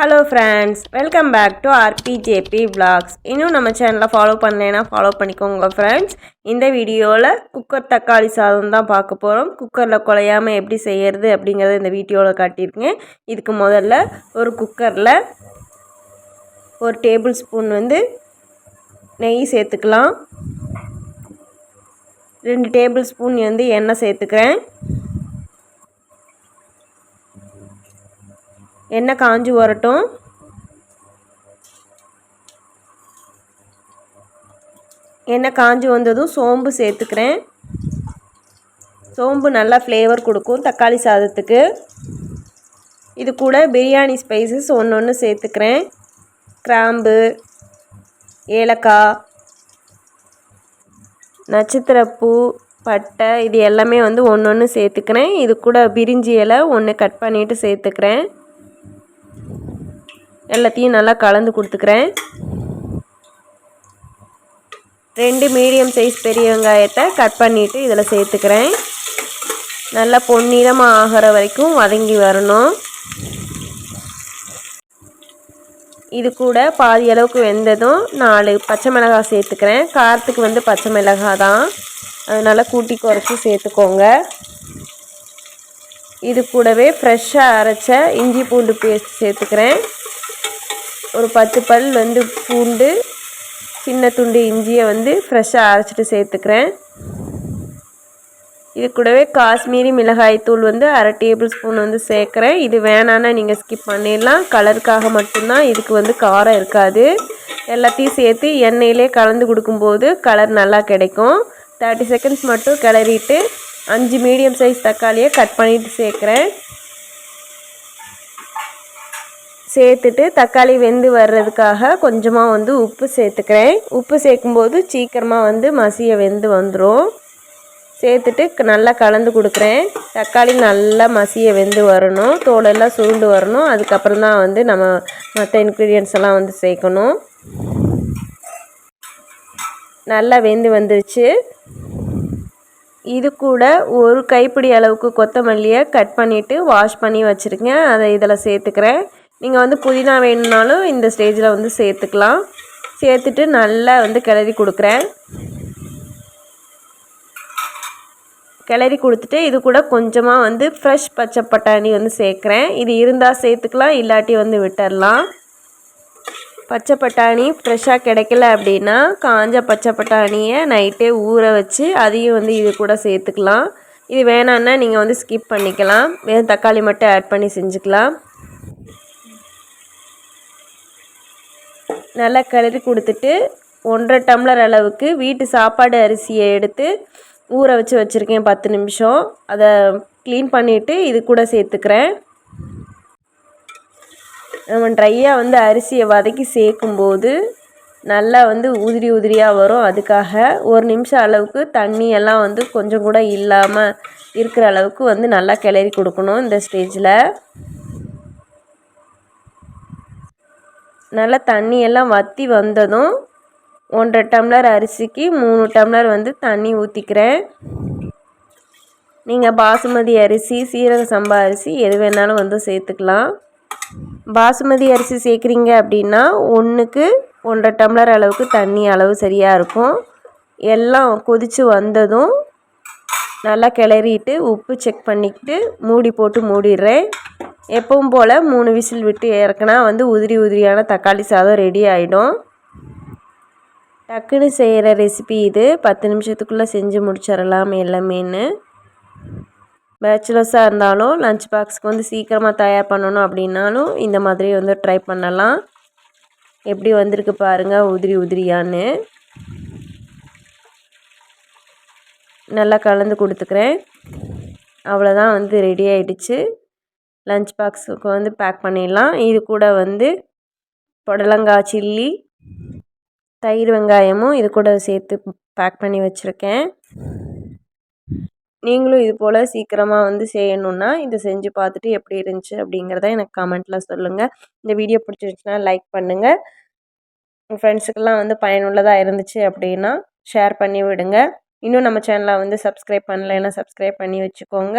Hello friends welcome back to RPJP vlogs இன்னும் நம்ம சேனலை ஃபாலோ பண்ணலைன்னா ஃபாலோ பண்ணிக்கோங்க ஃப்ரெண்ட்ஸ் இந்த வீடியோவில் குக்கர் தக்காளி சாதம் தான் பார்க்க போகிறோம் குக்கரில் குழையாமல் எப்படி செய்யறது அப்படிங்கிறத இந்த வீடியோவில் காட்டியிருக்கேன். இதுக்கு முதல்ல ஒரு குக்கரில் ஒரு டேபிள் ஸ்பூன் வந்து நெய் சேர்த்துக்கலாம். ரெண்டு டேபிள் ஸ்பூன் வந்து எண்ணெய் சேர்த்துக்கிறேன். எண்ணெய் காஞ்சி வரட்டும்? எண்ணெய் காஞ்சி வந்ததும் சோம்பு சேர்த்துக்கிறேன். சோம்பு நல்லா ஃப்ளேவர் கொடுக்கும் தக்காளி சாதத்துக்கு. இது கூட பிரியாணி ஸ்பைசஸ் ஒன்று ஒன்று சேர்த்துக்கிறேன். கிராம்பு ஏலக்காய் நட்சத்திரப்பூ பட்டை இது எல்லாமே வந்து ஒன்று ஒன்று சேர்த்துக்கிறேன். இது கூட பிரிஞ்சி இலை ஒன்று கட் பண்ணிவிட்டு சேர்த்துக்கிறேன். எல்லாத்தையும் நல்லா கலந்து கொடுத்துக்கிறேன். ரெண்டு மீடியம் சைஸ் பெரிய வெங்காயத்தை கட் பண்ணிவிட்டு இதில் சேர்த்துக்கிறேன். நல்லா பொன்னிறமாக ஆகிற வரைக்கும் வதங்கி வரணும். இது கூட பாதி அளவுக்கு வெந்ததும் நாலு பச்சை மிளகாய் சேர்த்துக்கிறேன். காரத்துக்கு வந்து பச்சை மிளகாய் தான். அதனால் கூட்டி குறைச்சி சேர்த்துக்கோங்க. இது கூடவே ஃப்ரெஷ்ஷாக அரைச்ச இஞ்சி பூண்டு பேஸ்ட் சேர்த்துக்கிறேன். ஒரு பத்து பல் வந்து பூண்டு சின்ன துண்டு இஞ்சியை வந்து ஃப்ரெஷ்ஷாக அரைச்சிட்டு சேர்த்துக்கிறேன். இது கூடவே காஷ்மீரி மிளகாய்த்தூள் வந்து அரை டேபிள் ஸ்பூன் வந்து சேர்க்குறேன். இது வேணான்னா நீங்கள் ஸ்கிப் பண்ணிடலாம். கலருக்காக மட்டும்தான் இதுக்கு வந்து காரம் இருக்காது. எல்லாத்தையும் சேர்த்து எண்ணெயிலே கலந்து கொடுக்கும்போது கலர் நல்லா கிடைக்கும். தேர்ட்டி செகண்ட்ஸ் மட்டும் கிளறிட்டு அஞ்சு மீடியம் சைஸ் தக்காளியை கட் பண்ணிவிட்டு சேர்க்குறேன். சேர்த்துட்டு தக்காளி வெந்து வர்றதுக்காக கொஞ்சமாக வந்து உப்பு சேர்த்துக்கிறேன். உப்பு சேர்க்கும்போது சீக்கிரமாக வந்து மசிய வெந்து வந்துடும் சேர்த்துட்டு நல்லா கலந்து கொடுக்குறேன். தக்காளி நல்லா மசிய வெந்து வரணும். தோலெல்லாம் சுருண்டு வரணும். அதுக்கப்புறம் தான் வந்து நம்ம மற்ற இன்க்ரீடியன்ஸ் எல்லாம் வந்து சேர்க்கணும். நல்லா வெந்து வந்துருச்சு. இது கூட ஒரு கைப்பிடி அளவுக்கு கொத்தமல்லியை கட் பண்ணிவிட்டு வாஷ் பண்ணி வச்சுருக்கேன். அதை இதில் சேர்த்துக்கிறேன். நீங்கள் வந்து புதினா வேணும்னாலும் இந்த ஸ்டேஜில் வந்து சேர்த்துக்கலாம். சேர்த்துட்டு நல்லா வந்து கிளறி கொடுக்குறேன். கிளறி கொடுத்துட்டு இது கூட கொஞ்சமாக வந்து ஃப்ரெஷ் பச்சை பட்டாணி வந்து சேர்க்குறேன். இது இருந்தால் சேர்த்துக்கலாம் இல்லாட்டி வந்து விட்டுடலாம் பச்சை பட்டாணி ஃப்ரெஷ்ஷாக கிடைக்கல அப்படின்னா காஞ்ச பச்சை பட்டாணியை நைட்டே ஊற வச்சு அதையும் வந்து இது கூட சேர்த்துக்கலாம். இது வேணான்னா நீங்கள் வந்து ஸ்கிப் பண்ணிக்கலாம். வெறும் தக்காளி மட்டும் ஆட் பண்ணி செஞ்சுக்கலாம். நல்லா கிளறி கொடுத்துட்டு ஒன்றரை டம்ளர் அளவுக்கு வீட்டு சாப்பாடு அரிசியை எடுத்து ஊற வச்சு வச்சுருக்கேன் பத்து நிமிஷம். அதை க்ளீன் பண்ணிவிட்டு இது கூட சேர்த்துக்கிறேன். நம்ம ட்ரையாக வந்து அரிசியை வதக்கி சேர்க்கும்போது நல்லா வந்து உதிரி உதிரியாக வரும். அதுக்காக ஒரு நிமிஷம் அளவுக்கு தண்ணியெல்லாம் வந்து கொஞ்சம் கூட இல்லாமல் இருக்கிற அளவுக்கு வந்து நல்லா கிளறி கொடுக்கணும் இந்த ஸ்டேஜில் நல்லா தண்ணியெல்லாம் வற்றி வந்ததும் ஒன்றரை டம்ளர் அரிசிக்கு மூணு டம்ளர் வந்து தண்ணி ஊற்றிக்கிறேன் நீங்கள் பாசுமதி அரிசி சீரக சம்பா அரிசி எது வேணாலும் வந்து சேர்த்துக்கலாம். பாசுமதி அரிசி சேர்க்குறீங்க அப்படின்னா ஒன்றுக்கு ஒன்றரை டம்ளர் அளவுக்கு தண்ணி அளவு சரியாக இருக்கும். எல்லாம் கொதித்து வந்ததும் நல்லா கிளறிட்டு உப்பு செக் பண்ணிக்கிட்டு மூடி போட்டு மூடிடுறேன். எப்பவும் போல் மூணு விசில் விட்டு இறக்குனா வந்து உதிரி உதிரியான தக்காளி சாதம் ரெடி ஆகிடும் டக்குன்னு செய்கிற ரெசிபி இது. பத்து நிமிஷத்துக்குள்ளே செஞ்சு முடிச்சிடலாம் எல்லாமேன்னு. பேச்சுலர்ஸாக இருந்தாலும் லஞ்ச் பாக்ஸுக்கு வந்து சீக்கிரமாக தயார் பண்ணணும் அப்படின்னாலும் இந்த மாதிரி வந்து ட்ரை பண்ணலாம். எப்படி வந்திருக்கு பாருங்கள் உதிரி உதிரியான்னு. நல்லா கலந்து கொடுத்துக்கிறேன். அவ்வளோதான் வந்து ரெடி ஆகிடுச்சு லஞ்ச் பாக்ஸுக்கு வந்து பேக் பண்ணிடலாம். இது கூட வந்து புடலங்காய் சில்லி தயிர் வெங்காயமும் இது கூட சேர்த்து பேக் பண்ணி வச்சுருக்கேன். நீங்களும் இது போல் சீக்கிரமாக வந்து செய்யணுன்னா இதை செஞ்சு பார்த்துட்டு எப்படி இருந்துச்சு அப்படிங்கிறத எனக்கு கமெண்ட்டில் சொல்லுங்கள் இந்த வீடியோ பிடிச்சிருந்துச்சுன்னா லைக் பண்ணுங்கள் உங்கள் ஃப்ரெண்ட்ஸுக்கெல்லாம் வந்து பயனுள்ளதாக இருந்துச்சு அப்படின்னா ஷேர் பண்ணி விடுங்க. இன்னும் நம்ம சேனலை வந்து சப்ஸ்கிரைப் பண்ணலைன்னா சப்ஸ்கிரைப் பண்ணி வச்சுக்கோங்க.